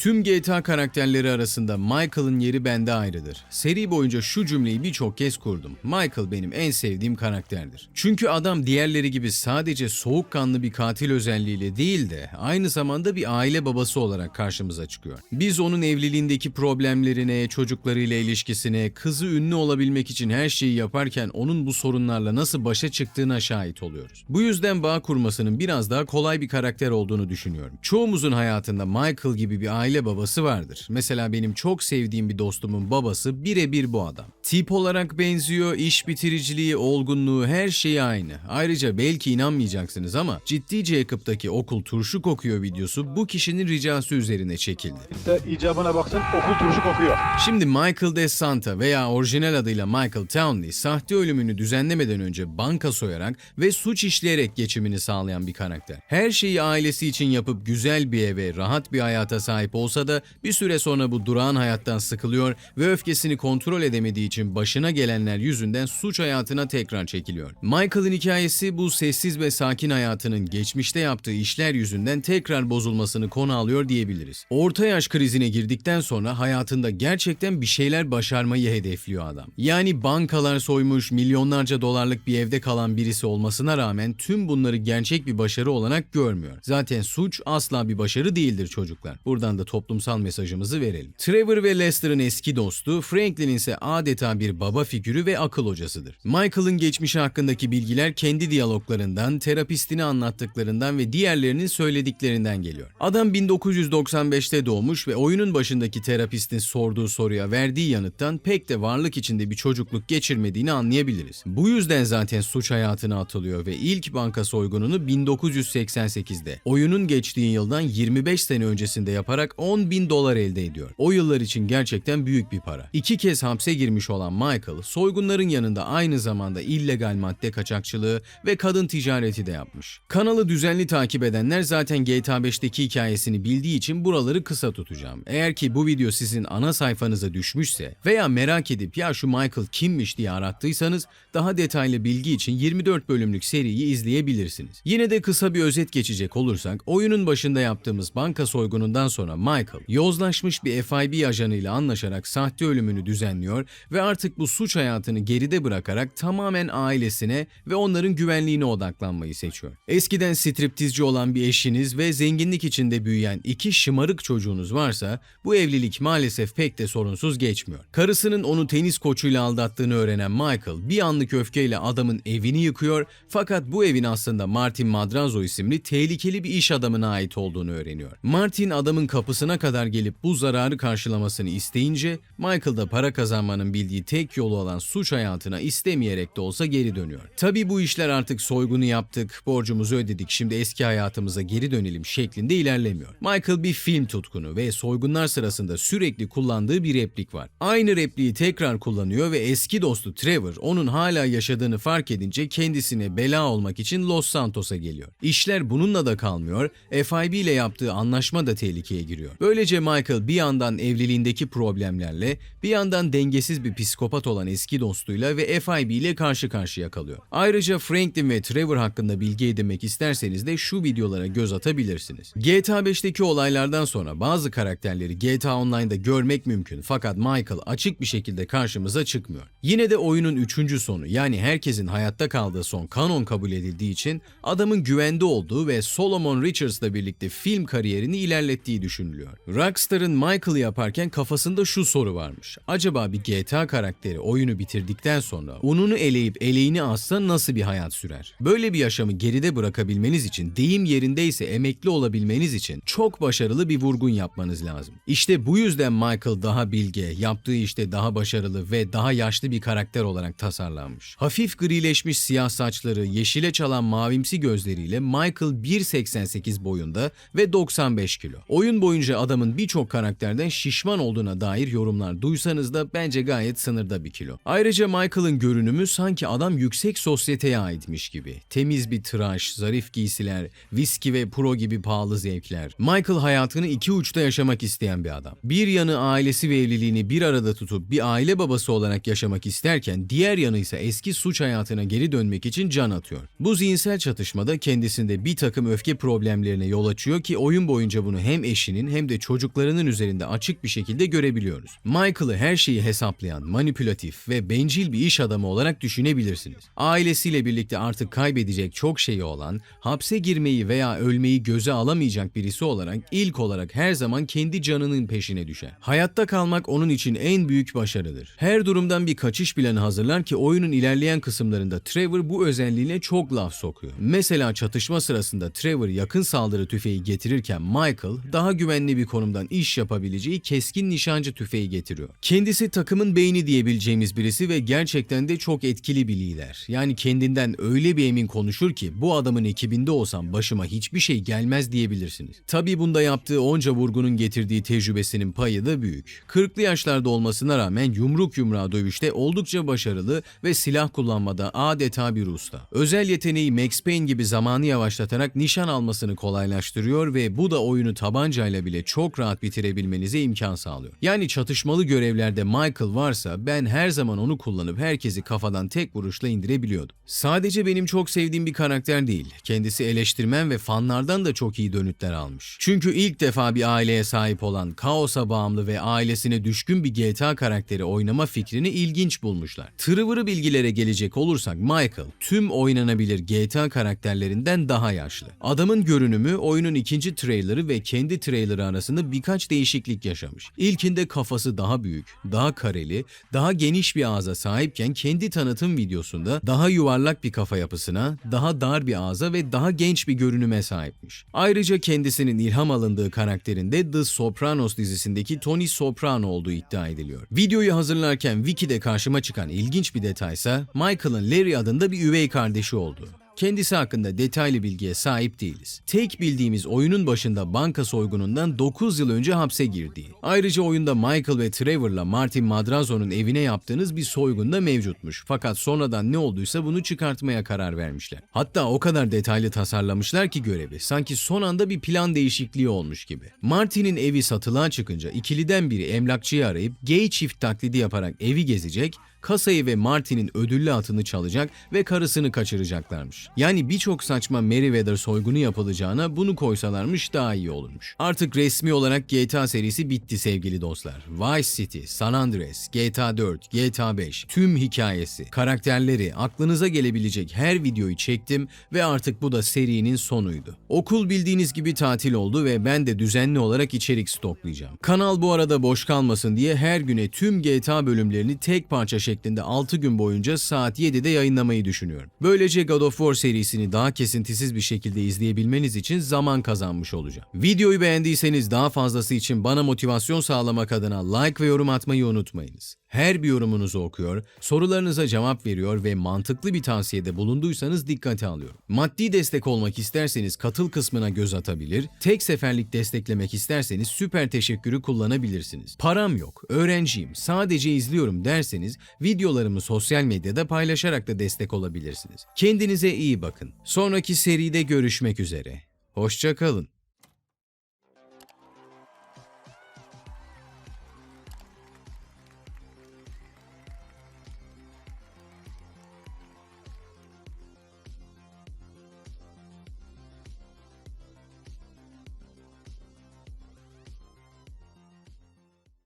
Tüm GTA karakterleri arasında Michael'ın yeri bende ayrıdır. Seri boyunca şu cümleyi birçok kez kurdum. Michael benim en sevdiğim karakterdir. Çünkü adam diğerleri gibi sadece soğukkanlı bir katil özelliğiyle değil de aynı zamanda bir aile babası olarak karşımıza çıkıyor. Biz onun evliliğindeki problemlerine, çocuklarıyla ilişkisine, kızı ünlü olabilmek için her şeyi yaparken onun bu sorunlarla nasıl başa çıktığına şahit oluyoruz. Bu yüzden bağ kurmasının biraz daha kolay bir karakter olduğunu düşünüyorum. Çoğumuzun hayatında Michael gibi bir aile babası vardır. Mesela benim çok sevdiğim bir dostumun babası birebir bu adam. Tip olarak benziyor, iş bitiriciliği, olgunluğu her şeyi aynı. Ayrıca belki inanmayacaksınız ama ciddi Jacob'daki okul turşu kokuyor videosu bu kişinin ricası üzerine çekildi. de icabına baksın okul turşu kokuyor. Şimdi Michael De Santa veya orijinal adıyla Michael Townley sahte ölümünü düzenlemeden önce banka soyarak ve suç işleyerek geçimini sağlayan bir karakter. Her şeyi ailesi için yapıp güzel bir eve, rahat bir hayata sahip olsa da bir süre sonra bu durağan hayattan sıkılıyor ve öfkesini kontrol edemediği için başına gelenler yüzünden suç hayatına tekrar çekiliyor. Michael'ın hikayesi bu sessiz ve sakin hayatının geçmişte yaptığı işler yüzünden tekrar bozulmasını konu alıyor diyebiliriz. Orta yaş krizine girdikten sonra hayatında gerçekten bir şeyler başarmayı hedefliyor adam. Yani bankalar soymuş, milyonlarca dolarlık bir evde kalan birisi olmasına rağmen tüm bunları gerçek bir başarı olarak görmüyor. Zaten suç asla bir başarı değildir çocuklar. Buradan da toplumsal mesajımızı verelim. Trevor ve Lester'ın eski dostu, Franklin ise adeta bir baba figürü ve akıl hocasıdır. Michael'ın geçmişi hakkındaki bilgiler kendi diyaloglarından, terapistine anlattıklarından ve diğerlerinin söylediklerinden geliyor. Adam 1995'te doğmuş ve oyunun başındaki terapistin sorduğu soruya verdiği yanıttan pek de varlık içinde bir çocukluk geçirmediğini anlayabiliriz. Bu yüzden zaten suç hayatına atılıyor ve ilk banka soygununu 1988'de oyunun geçtiği yıldan 25 sene öncesinde yaparak 10 bin dolar elde ediyor. O yıllar için gerçekten büyük bir para. İki kez hapse girmiş olan Michael, soygunların yanında aynı zamanda illegal madde kaçakçılığı ve kadın ticareti de yapmış. Kanalı düzenli takip edenler zaten GTA 5'teki hikayesini bildiği için buraları kısa tutacağım. Eğer ki bu video sizin ana sayfanıza düşmüşse veya merak edip ya şu Michael kimmiş diye arattıysanız daha detaylı bilgi için 24 bölümlük seriyi izleyebilirsiniz. Yine de kısa bir özet geçecek olursak oyunun başında yaptığımız banka soygunundan sonra Michael yozlaşmış bir FIB ajanıyla anlaşarak sahte ölümünü düzenliyor ve artık bu suç hayatını geride bırakarak tamamen ailesine ve onların güvenliğine odaklanmayı seçiyor. Eskiden striptizci olan bir eşiniz ve zenginlik içinde büyüyen iki şımarık çocuğunuz varsa bu evlilik maalesef pek de sorunsuz geçmiyor. Karısının onu tenis koçuyla aldattığını öğrenen Michael bir anlık öfkeyle adamın evini yıkıyor fakat bu evin aslında Martin Madrazo isimli tehlikeli bir iş adamına ait olduğunu öğreniyor. Martin adamın kapısına kadar gelip bu zararı karşılamasını isteyince Michael da para kazanmanın bildiği tek yolu olan suç hayatına istemeyerek de olsa geri dönüyor. Tabi bu işler artık soygunu yaptık, borcumuzu ödedik, şimdi eski hayatımıza geri dönelim şeklinde ilerlemiyor. Michael bir film tutkunu ve soygunlar sırasında sürekli kullandığı bir replik var. Aynı repliği tekrar kullanıyor ve eski dostu Trevor onun hala yaşadığını fark edince kendisine bela olmak için Los Santos'a geliyor. İşler bununla da kalmıyor, FIB ile yaptığı anlaşma da tehlikeye giriyor. Böylece Michael bir yandan evliliğindeki problemlerle, bir yandan dengesiz bir psikopat olan eski dostuyla ve FIB ile karşı karşıya kalıyor. Ayrıca Franklin ve Trevor hakkında bilgi edinmek isterseniz de şu videolara göz atabilirsiniz. GTA 5'teki olaylardan sonra bazı karakterleri GTA Online'da görmek mümkün fakat Michael açık bir şekilde karşımıza çıkmıyor. Yine de oyunun üçüncü sonu yani herkesin hayatta kaldığı son kanon kabul edildiği için adamın güvende olduğu ve Solomon Richards'la birlikte film kariyerini ilerlettiği düşünülüyor. Rockstar'ın Michael'ı yaparken kafasında şu soru varmış. Acaba bir GTA karakteri oyunu bitirdikten sonra ununu eleyip eleğini assa nasıl bir hayat sürer? Böyle bir yaşamı geride bırakabilmeniz için deyim yerindeyse emekli olabilmeniz için çok başarılı bir vurgun yapmanız lazım. İşte bu yüzden Michael daha bilge, yaptığı işte daha başarılı ve daha yaşlı bir karakter olarak tasarlanmış. Hafif grileşmiş siyah saçları, yeşile çalan mavimsi gözleriyle Michael 1.88 boyunda ve 95 kilo. Oyun boyunca adamın birçok karakterden şişman olduğuna dair yorumlar duysanız da bence gayet sınırda bir kilo. Ayrıca Michael'ın görünümü sanki adam yüksek sosyeteye aitmiş gibi. Temiz bir tıraş, zarif giysiler, viski ve pro gibi pahalı zevkler. Michael hayatını iki uçta yaşamak isteyen bir adam. Bir yanı ailesi ve evliliğini bir arada tutup bir aile babası olarak yaşamak isterken diğer yanı ise eski suç hayatına geri dönmek için can atıyor. Bu zihinsel çatışmada kendisinde bir takım öfke problemlerine yol açıyor ki oyun boyunca bunu hem eşinin hem de çocuklarının üzerinde açık bir şekilde görebiliyoruz. Michael'ı her şeyi hesaplayan, manipülatif ve bencil bir iş adamı olarak düşünebilirsiniz. Ailesiyle birlikte artık kaybedecek çok şeyi olan, hapse girmeyi veya ölmeyi göze alamayacak birisi olarak ilk olarak her zaman kendi canının peşine düşer. Hayatta kalmak onun için en büyük başarıdır. Her durumdan bir kaçış planı hazırlar ki oyunun ilerleyen kısımlarında Trevor bu özelliğine çok laf sokuyor. Mesela çatışma sırasında Trevor yakın saldırı tüfeği getirirken Michael daha güvenli bir konumdan iş yapabileceği keskin nişancı tüfeği getiriyor. Kendisi takımın beyni diyebileceğimiz birisi ve gerçekten de çok etkili bir lider. Yani kendinden öyle bir emin konuşur ki bu adamın ekibinde olsam başıma hiçbir şey gelmez diyebilirsiniz. Tabii bunda yaptığı onca vurgunun getirdiği tecrübesinin payı da büyük. 40'lı yaşlarda olmasına rağmen yumruk yumruğa dövüşte oldukça başarılı ve silah kullanmada adeta bir usta. Özel yeteneği Max Payne gibi zamanı yavaşlatarak nişan almasını kolaylaştırıyor ve bu da oyunu tabancayla bile çok rahat bitirebilmenize imkan sağlıyor. Yani çatışmalı görevlerde Michael varsa ben her zaman onu kullanıp herkesi kafadan tek vuruşla indirebiliyordum. Sadece benim çok sevdiğim bir karakter değil. Kendisi eleştirmen ve fanlardan da çok iyi dönütler almış. Çünkü ilk defa bir aileye sahip olan, kaosa bağımlı ve ailesine düşkün bir GTA karakteri oynama fikrini ilginç bulmuşlar. Tırıvırı bilgilere gelecek olursak Michael tüm oynanabilir GTA karakterlerinden daha yaşlı. Adamın görünümü oyunun ikinci trailerı ve kendi trailerı arasında birkaç değişiklik yaşamış. İlkinde kafası daha büyük, daha kareli, daha geniş bir ağza sahipken kendi tanıtım videosunda daha yuvarlak bir kafa yapısına, daha dar bir ağza ve daha genç bir görünüme sahipmiş. Ayrıca kendisinin ilham alındığı karakterinde The Sopranos dizisindeki Tony Soprano olduğu iddia ediliyor. Videoyu hazırlarken Wiki'de karşıma çıkan ilginç bir detaysa Michael'ın Larry adında bir üvey kardeşi olduğu. Kendisi hakkında detaylı bilgiye sahip değiliz. Tek bildiğimiz oyunun başında banka soygunundan 9 yıl önce hapse girdiği. Ayrıca oyunda Michael ve Trevor'la Martin Madrazo'nun evine yaptığınız bir soygun da mevcutmuş. Fakat sonradan ne olduysa bunu çıkartmaya karar vermişler. Hatta o kadar detaylı tasarlamışlar ki görevi. Sanki son anda bir plan değişikliği olmuş gibi. Martin'in evi satılığa çıkınca ikiliden biri emlakçıyı arayıp gay çift taklidi yaparak evi gezecek, kasayı ve Martin'in ödüllü atını çalacak ve karısını kaçıracaklarmış. Yani birçok saçma Meriwether soygunu yapılacağına bunu koysalarmış daha iyi olurmuş. Artık resmi olarak GTA serisi bitti sevgili dostlar. Vice City, San Andreas, GTA 4, GTA 5, tüm hikayesi, karakterleri, aklınıza gelebilecek her videoyu çektim ve artık bu da serinin sonuydu. Okul bildiğiniz gibi tatil oldu ve ben de düzenli olarak içerik stoklayacağım. Kanal bu arada boş kalmasın diye her güne tüm GTA bölümlerini tek parça şeklinde 6 gün boyunca saat 7'de yayınlamayı düşünüyorum. Böylece God of War serisini daha kesintisiz bir şekilde izleyebilmeniz için zaman kazanmış olacağım. Videoyu beğendiyseniz daha fazlası için bana motivasyon sağlamak adına like ve yorum atmayı unutmayınız. Her bir yorumunuzu okuyor, sorularınıza cevap veriyor ve mantıklı bir tavsiyede bulunduysanız dikkate alıyorum. Maddi destek olmak isterseniz katıl kısmına göz atabilir, tek seferlik desteklemek isterseniz süper teşekkürü kullanabilirsiniz. Param yok, öğrenciyim, sadece izliyorum derseniz videolarımı sosyal medyada paylaşarak da destek olabilirsiniz. Kendinize iyi bakın. Sonraki seride görüşmek üzere. Hoşça kalın.